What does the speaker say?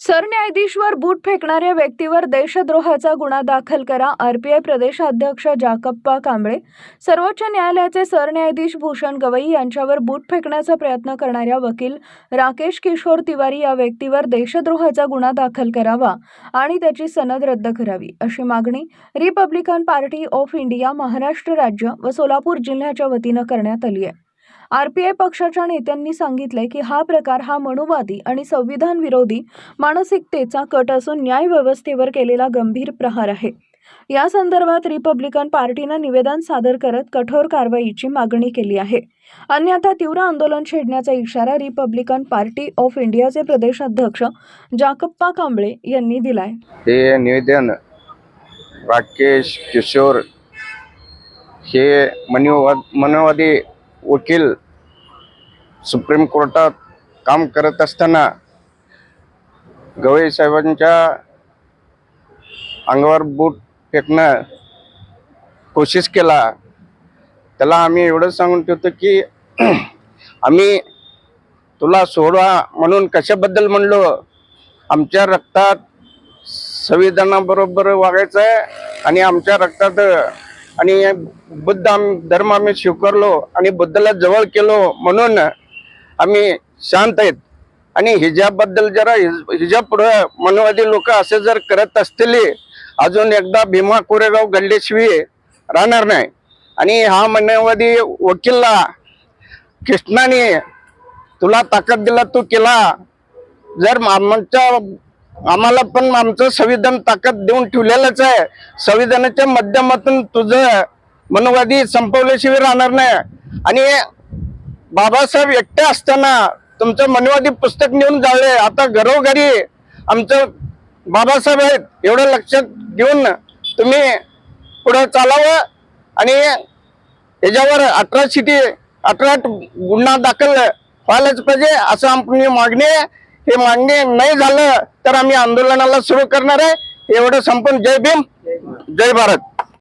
सरन्यायाधीशवर बूट फेकणाऱ्या व्यक्तीवर देशद्रोहाचा गुन्हा दाखल करा आरपीआय प्रदेशाध्यक्ष जाकप्पा कांबळे. सर्वोच्च न्यायालयाचे सरन्यायाधीश भूषण गवई यांच्यावर बूट फेकण्याचा प्रयत्न करणाऱ्या वकील राकेश किशोर तिवारी या व्यक्तीवर देशद्रोहाचा गुन्हा दाखल करावा आणि त्याची सनद रद्द करावी अशी मागणी Republican party of India Maharashtra राज्य व सोलापूर जिल्ह्याच्या वतीनं करण्यात आली आहे. आरपीआय पक्षाच्या नेत्यांनी सांगितलंय की हा प्रकार हा मनुवादी आणि संविधान विरोधी मानसिकतेचा कट असून न्याय व्यवस्थेवर केलेला गंभीर प्रहार आहे. या संदर्भात रिपब्लिकन पार्टीनं निवेदन सादर करत कठोर कारवाईची मागणी केली आहे. अन्यथा तीव्र आंदोलन छेडण्याचा इशारा रिपब्लिकन पार्टी ऑफ इंडियाचे प्रदेशाध्यक्ष जाकप्पा कांबळे यांनी दिलाय. हे निवेदन राकेश किशोर हे मनोवाद मनोवादी वकील सुप्रीम कोर्टात काम करत असताना गवई साहेबांच्या अंगावर बूट फेकणं कोशिश केला. त्याला आम्ही एवढं सांगून ठेवतो की आम्ही तुला सोडवा म्हणून कशाबद्दल म्हणलो? आमच्या रक्तात संविधानाबरोबर वागायचं आहे आणि आमच्या रक्तात आणि बुद्ध आम धर्म आम्ही स्वीकारलो आणि बुद्धाला जवळ केलो म्हणून आम्ही शांत आहेत. आणि हिजाबबद्दल जरा हिज- हिजाब पुढं मनवादी लोक असे जर करत असतील अजून एकदा भीमा कोरेगाव गल्लेशिवाय राहणार नाही. आणि हा मनवादी वकीलला कृष्णाने तुला ताकद दिला तू केला. जर आमच्या आम्हाला पण आमचं संविधान ताकद देऊन ठेवलेलंच आहे. संविधानाच्या माध्यमातून तुझं मनवादी संपवल्याशिवाय राहणार नाही. आणि बाबासाहेब एकटे असताना तुमचं मनवादी पुस्तक नेऊन जाळले आता घरोघरी आमचं बाबासाहेब आहेत एवढं लक्षात घेऊन तुम्ही पुढं चालावं आणि याच्यावर अठरा सिटी अठरा गुन्हा दाखल व्हायलाच पाहिजे असं आपली मागणी आहे. हे मागणी नाही झालं तर आम्ही आंदोलनाला सुरू करणार आहे. एवढं संपून जय भीम जय भारत.